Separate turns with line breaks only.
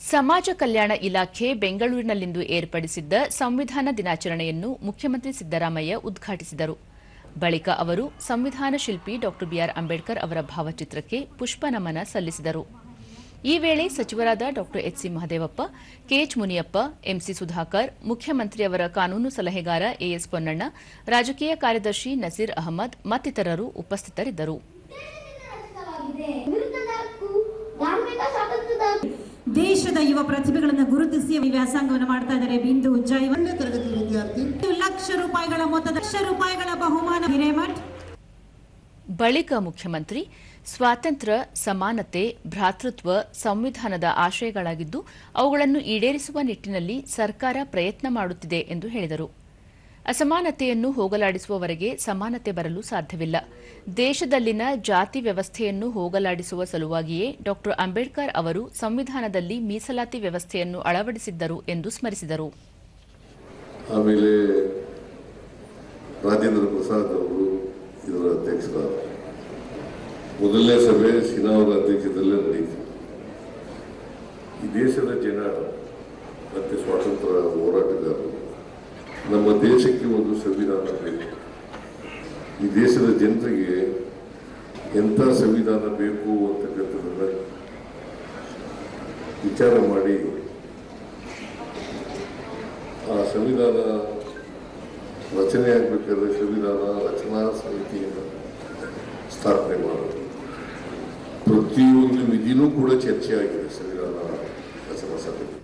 ಸಮಾಜ ಕಲ್ಯಾಣ ಇಲಾಖೆ ಬೆಂಗಳೂರಿನಲ್ಲಿಂದು ಏರ್ಪಡಿಸಿದ್ದ ಸಂವಿಧಾನ ದಿನಾಚರಣೆಯನ್ನು ಮುಖ್ಯಮಂತ್ರಿ ಸಿದ್ದರಾಮಯ್ಯ ಉದ್ಘಾಟಿಸಿದರು. ಬಳಿಕ ಅವರು ಸಂವಿಧಾನ ಶಿಲ್ಪಿ ಡಾ ಬಿಆರ್ ಅಂಬೇಡ್ಕರ್ ಅವರ ಭಾವಚಿತ್ರಕ್ಕೆ ಪುಷ್ಪ ನಮನ ಸಲ್ಲಿಸಿದರು. ಈ ವೇಳೆ ಸಚಿವರಾದ Dr H C Mahadevappa K H Muniyappa M C Sudhakar ಮುಖ್ಯಮಂತ್ರಿಯವರ ಕಾನೂನು ಸಲಹೆಗಾರ ಎಎಸ್ ಪೊನ್ನಣ್ಣ, ರಾಜಕೀಯ ಕಾರ್ಯದರ್ಶಿ ನಸೀರ್ ಅಹಮದ್ ಮತ್ತಿತರರು ಉಪಸ್ಥಿತರಿದ್ದರು.
ದೇಶದ ಯುವ ಪ್ರತಿಭೆಗಳನ್ನು ಗುರುತಿಸಿ ವ್ಯಾಸಂಗವನ್ನು ಮಾಡ್ತಾ ಇದ್ದಾರೆ ಬಿಂದು ಜೈ
ಒಂದನೇ ತರಗತಿ ವಿದ್ಯಾರ್ಥಿ.
ಲಕ್ಷ ರೂಪಾಯಿಗಳ ಮೊತ್ತದ ಲಕ್ಷ ರೂಪಾಯಿಗಳ ಬಹುಮಾನ. ಹಿರೇಮಠ್.
ಬಳಿಕ ಮುಖ್ಯಮಂತ್ರಿ ಸ್ವಾತಂತ್ರ್ಯ ಸಮಾನತೆ ಭ್ರಾತೃತ್ವ ಸಂವಿಧಾನದ ಆಶಯಗಳಾಗಿದ್ದು ಅವುಗಳನ್ನು ಈಡೇರಿಸುವ ನಿಟ್ಟಿನಲ್ಲಿ ಸರ್ಕಾರ ಪ್ರಯತ್ನ ಮಾಡುತ್ತಿದೆ ಎಂದು ಹೇಳಿದರು. ಅಸಮಾನತೆಯನ್ನು ಹೋಗಲಾಡಿಸುವವರೆಗೆ ಸಮಾನತೆ ಬರಲು ಸಾಧ್ಯವಿಲ್ಲ. ದೇಶದಲ್ಲಿನ ಜಾತಿ ವ್ಯವಸ್ಥೆಯನ್ನು ಹೋಗಲಾಡಿಸುವ ಸಲುವಾಗಿಯೇ ಡಾ. ಅಂಬೇಡ್ಕರ್ ಅವರು ಸಂವಿಧಾನದಲ್ಲಿ ಮೀಸಲಾತಿ ವ್ಯವಸ್ಥೆಯನ್ನು ಅಳವಡಿಸಿದ್ದರು ಎಂದು ಸ್ಮರಿಸಿದರು.
ಆಮೇಲೆ ರಾಜೇಂದ್ರ ಪ್ರಸಾದ್ ಅವರು ಇದರ ಮೊದಲನೇ ಸಭೆ ಅವರ ನಡೆಯಿತು ಈ ದೇಶದ ಜನ ಮತ್ತೆ ಸ್ವಾತಂತ್ರ್ಯ ಹೋರಾಟಗಾರರು ನಮ್ಮ ದೇಶಕ್ಕೆ ಒಂದು ಸಂವಿಧಾನ ಬೇಕು. ಈ ದೇಶದ ಜನರಿಗೆ ಎಂಥ ಸಂವಿಧಾನ ಬೇಕು ಅಂತಕ್ಕಂಥದ್ದನ್ನ ವಿಚಾರ ಮಾಡಿ. ಆ ಸಂವಿಧಾನ ರಚನೆ ಆಗಬೇಕಾದ್ರೆ ಸಂವಿಧಾನ ರಚನಾ ಸಮಿತಿಯನ್ನು ಸ್ಥಾಪನೆ ಮಾಡೋದು. ಪ್ರತಿಯೊಂದು ವಿಧಿನೂ ಕೂಡ ಚರ್ಚೆ ಆಗಿದೆ ಸಂವಿಧಾನ ರಚನಾ ಸಮಿತಿ.